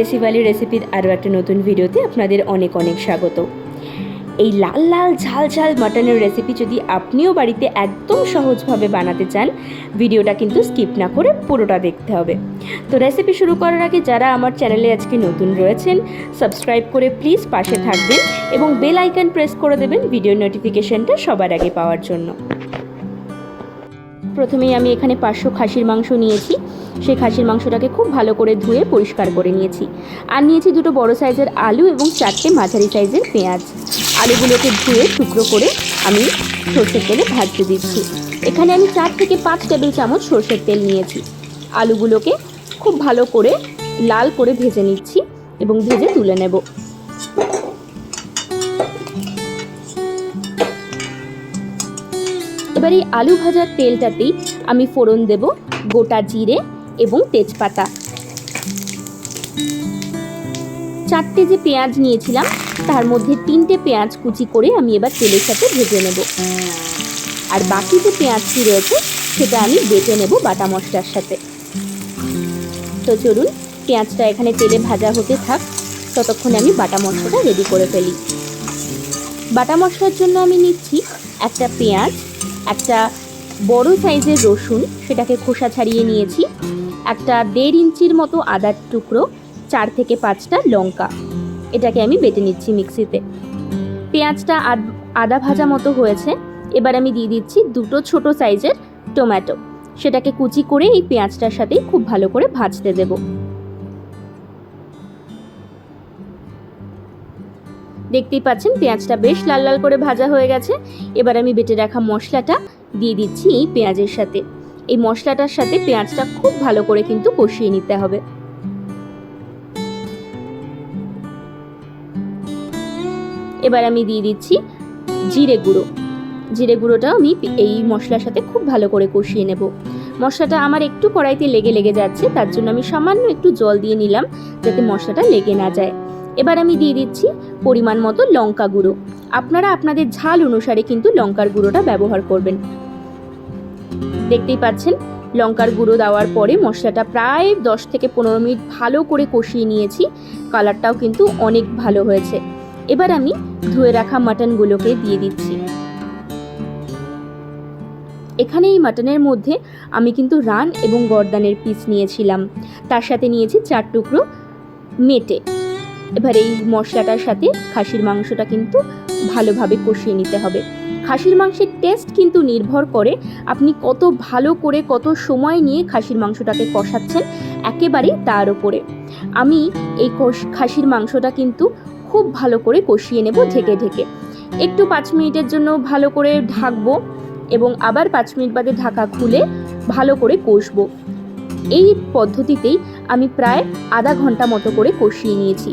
দেশি ভ্যালি রেসিপির আরও একটা নতুন ভিডিওতে আপনাদের অনেক অনেক স্বাগত। এই লাল লাল, ঝাল ঝাল মাটনের রেসিপি যদি আপনিও বাড়িতে একদম সহজভাবে বানাতে চান, ভিডিওটা কিন্তু স্কিপ না করে পুরোটা দেখতে হবে। তো রেসিপি শুরু করার আগে যারা আমার চ্যানেলে আজকে নতুন রয়েছেন, সাবস্ক্রাইব করে প্লিজ পাশে থাকবেন এবং বেল আইকন প্রেস করে দেবেন ভিডিও নোটিফিকেশনটা সবার আগে পাওয়ার জন্য। প্রথমেই আমি এখানে পাঁচশো খাসির মাংস নিয়েছি। সেই খাসির মাংসটাকে খুব ভালো করে ধুয়ে পরিষ্কার করে নিয়েছি। আর নিয়েছি দুটো বড় সাইজের আলু এবং চারটে মাঝারি সাইজের পেঁয়াজ। আলুগুলোকে ধুয়ে টুকরো করে আমি সর্ষের তেলে ভাজতে দিচ্ছি। এখানে আমি চার থেকে পাঁচ টেবিল চামচ সর্ষের তেল নিয়েছি। আলুগুলোকে খুব ভালো করে লাল করে ভেজে নিচ্ছি এবং ভেজে তুলে নেব। এবার এই আলু ভাজার তেলটাতেই আমি ফোড়ন দেব গোটা জিরে এবং তেজপাতা। চারটে যে পেঁয়াজ নিয়েছিলাম, তার মধ্যে তিনটে পেঁয়াজ কুচি করে আমি এবার তেলের সাথে ভেজে নেব। আর বাকি যে পেঁয়াজটি রয়েছে, সেটা আমি বেটে নেব বাটা মশলার সাথে। তো চলুন, পেঁয়াজটা এখানে তেলে ভাজা হতে থাক। ততক্ষণে আমি বাটা মশলাটা রেডি করে ফেলি। বাটা মশলার জন্য আমি নিচ্ছি একটা পেঁয়াজ, একটা বড় সাইজের রসুন, সেটাকে খোসা ছাড়িয়ে নিয়েছি। একটা দেড় ইঞ্চির মতো আদার টুকরো, চার থেকে পাঁচটা লঙ্কা। এটাকে আমি বেটে নিচ্ছি মিক্সিতে। পেঁয়াজটা আদ- ভাজা মতো হয়েছে। এবার আমি দিয়ে দিচ্ছি দুটো ছোট সাইজের টমেটো। সেটাকে কুচি করে এই পেঁয়াজটার সাথেই খুব ভালো করে ভাজতে দেব। দেখতেই পাচ্ছেন, পেঁয়াজটা বেশ লাল লাল করে ভাজা হয়ে গেছে। এবার আমি বেটে রাখা মশলাটা দিয়ে দিচ্ছি এই পেঁয়াজের সাথে। এই মশলাটার সাথে পেঁয়াজটা খুব ভালো করে কিন্তু কষিয়ে নিতে হবে। এবার আমি দিয়ে দিচ্ছি জিরে গুঁড়ো। জিরে গুঁড়োটাও আমি এই মশলার সাথে খুব ভালো করে কষিয়ে নেব। মশলাটা আমার একটু কড়াইতে লেগে লেগে যাচ্ছে, তার জন্য আমি সামান্য একটু জল দিয়ে নিলাম যাতে মশলাটা লেগে না যায়। এবার আমি দিয়ে দিচ্ছি পরিমাণ মতো লঙ্কা গুঁড়ো। আপনারা আপনাদের ঝাল অনুসারে কিন্তু লঙ্কার গুঁড়োটা ব্যবহার করবেন। দেখতেই পাচ্ছেন, লঙ্কার গুঁড়ো দেওয়ার পরে মশলাটা প্রায় দশ থেকে পনেরো মিনিট ভালো করে কষিয়ে নিয়েছি, কালারটাও কিন্তু অনেক ভালো হয়েছে। এবার আমি ধুয়ে রাখা মাটনগুলোকে দিয়ে দিচ্ছি। এখানে এই মাটনের মধ্যে আমি কিন্তু রান এবং গরদানের পিস নিয়েছিলাম। তার সাথে নিয়েছি চার টুকরো মেটে। এবার এই মশলাটার সাথে খাসির মাংসটা কিন্তু ভালোভাবে কষিয়ে নিতে হবে। খাসির মাংসের টেস্ট কিন্তু নির্ভর করে আপনি কত ভালো করে কত সময় নিয়ে খাসির মাংসটাকে কষাচ্ছেন একেবারে তার উপরে। আমি এই খাসির মাংসটা কিন্তু খুব ভালো করে কষিয়ে নেব ঢেকে ঢেকে। একটু পাঁচ মিনিটের জন্য ভালো করে ঢাকবো এবং আবার পাঁচ মিনিট বাদে ঢাকা খুলে ভালো করে কষবো। এই পদ্ধতিতেই আমি প্রায় আধা ঘণ্টা মতো করে কষিয়ে নিয়েছি।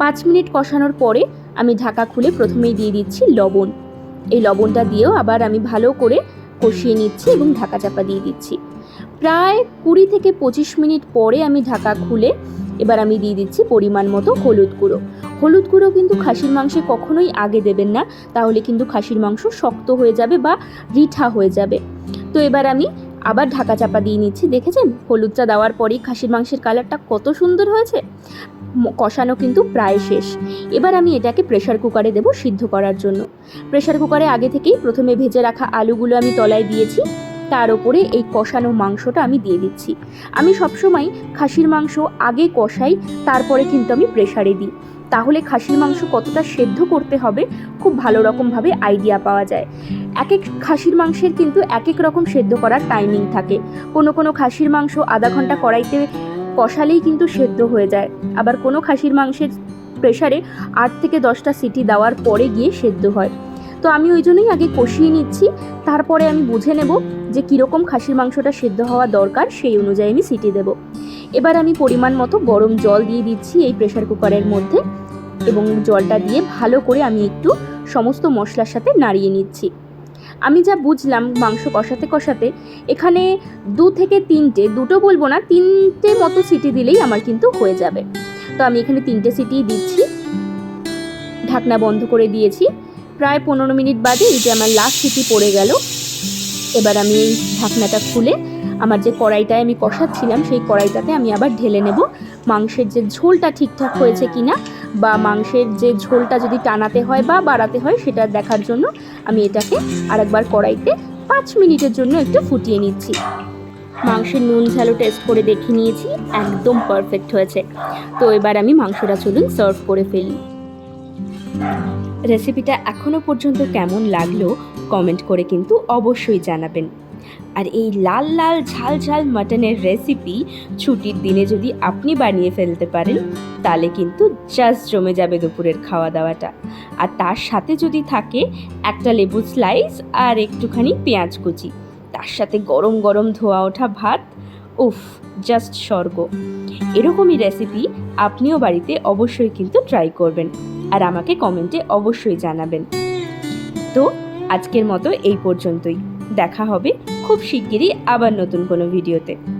পাঁচ মিনিট কষানোর পরে আমি ঢাকা খুলে প্রথমেই দিয়ে দিচ্ছি লবণ। এই লবণটা দিয়েও আবার আমি ভালো করে কষিয়ে নিচ্ছি এবং ঢাকা চাপা দিয়ে দিচ্ছি। প্রায় কুড়ি থেকে পঁচিশ মিনিট পরে আমি ঢাকা খুলে এবার আমি দিয়ে দিচ্ছি পরিমাণ মতো হলুদ গুঁড়ো। হলুদ গুঁড়ো কিন্তু খাসির মাংসে কখনোই আগে দেবেন না, তাহলে কিন্তু খাসির মাংস শক্ত হয়ে যাবে বা রিঠা হয়ে যাবে। তো এবার আমি আবার ঢাকা চাপা দিয়ে নিচ্ছি, দেখেছেন? হলুদটা দেওয়ার পরেই খাসির মাংসের কালারটা কত সুন্দর হয়েছে। কষানো কিন্তু প্রায় শেষ। এবার আমি এটাকে প্রেশার কুকারে দেবো সিদ্ধ করার জন্য। প্রেশার কুকারে আগে থেকেই প্রথমে ভেজে রাখা আলুগুলো আমি তলায় দিয়েছি। তার ওপরে এই কষানো মাংসটা আমি দিয়ে দিচ্ছি। আমি সবসময় খাসির মাংস আগে কষাই, তারপরে কিন্তু আমি প্রেশারে দিই। তাহলে খাসির মাংস কতটা সেদ্ধ করতে হবে, খুব ভালো রকমভাবে আইডিয়া পাওয়া যায়। এক এক খাসির মাংসের কিন্তু এক এক রকম সেদ্ধ করার টাইমিং থাকে। কোনো কোনো খাসির মাংস আধা ঘণ্টা কড়াইতে কষালেই কিন্তু সেদ্ধ হয়ে যায়। আবার কোনো খাসির মাংসের প্রেশারে আট থেকে দশটা সিটি দেওয়ার পরে গিয়ে সেদ্ধ হয়। তো আমি ওই জন্যই আগে কষিয়ে নিচ্ছি, তারপরে আমি বুঝে নেব যে কীরকম খাসির মাংসটা সেদ্ধ হওয়া দরকার, সেই অনুযায়ী আমি সিটি দেব। এবার আমি পরিমাণ মতো গরম জল দিয়ে দিচ্ছি এই প্রেশার কুকারের মধ্যে এবং জলটা দিয়ে ভালো করে আমি একটু সমস্ত মশলার সাথে নাড়িয়ে নিচ্ছি। আমি যা বুঝলাম মাংস কষাতে কষাতে, এখানে দু থেকে তিনটে, দুটো বলব না, তিনটে মতো সিটি দিলেই আমার কিন্তু হয়ে যাবে। তো আমি এখানে তিনটে সিটি দিচ্ছি। ঢাকনা বন্ধ করে দিয়েছি। প্রায় পনেরো মিনিট বাদে এই যে আমার লাস্ট সিটি পড়ে গেল, এবার আমি এই ঢাকনাটা খুলে আমার যে কড়াইটায় আমি কষাচ্ছিলাম, সেই কড়াইটাতে আমি আবার ঢেলে নেব। মাংসের যে ঝোলটা ঠিকঠাক হয়েছে কিনা বা মাংসের যে ঝোলটা যদি টানাতে হয় বা বাড়াতে হয়, সেটা দেখার জন্য আমি এটাকে আরেকবার কড়াইতে পাঁচ মিনিটের জন্য একটু ফুটিয়ে নিচ্ছি। মাংসের নুন ঝালও টেস্ট করে দেখে নিয়েছি, একদম পারফেক্ট হয়েছে। তো এবার আমি মাংসটা চলুন সার্ভ করে ফেলি। রেসিপিটা এখনও পর্যন্ত কেমন লাগল কমেন্ট করে কিন্তু অবশ্যই জানাবেন। আর এই লাল লাল, ঝাল ঝাল মাটনের রেসিপি ছুটির দিনে যদি আপনি বানিয়ে ফেলতে পারেন, তাহলে কিন্তু জাস্ট জমে যাবে দুপুরের খাওয়া দাওয়াটা আর তার সাথে যদি থাকে একটা লেবু স্লাইস আর একটুখানি পেঁয়াজ কুচি। তার সাথে গরম গরম ধোয়া ওঠা ভাত, উফ জাস্ট স্বর্গ। এরকমই রেসিপি আপনিও বাড়িতে অবশ্যই কিন্তু ট্রাই করবেন আর আমাকে কমেন্টে অবশ্যই জানাবেন। তো আজকের মতো এই পর্যন্তই। দেখা হবে খুব শিগগিরই আবার নতুন কোনো ভিডিওতে।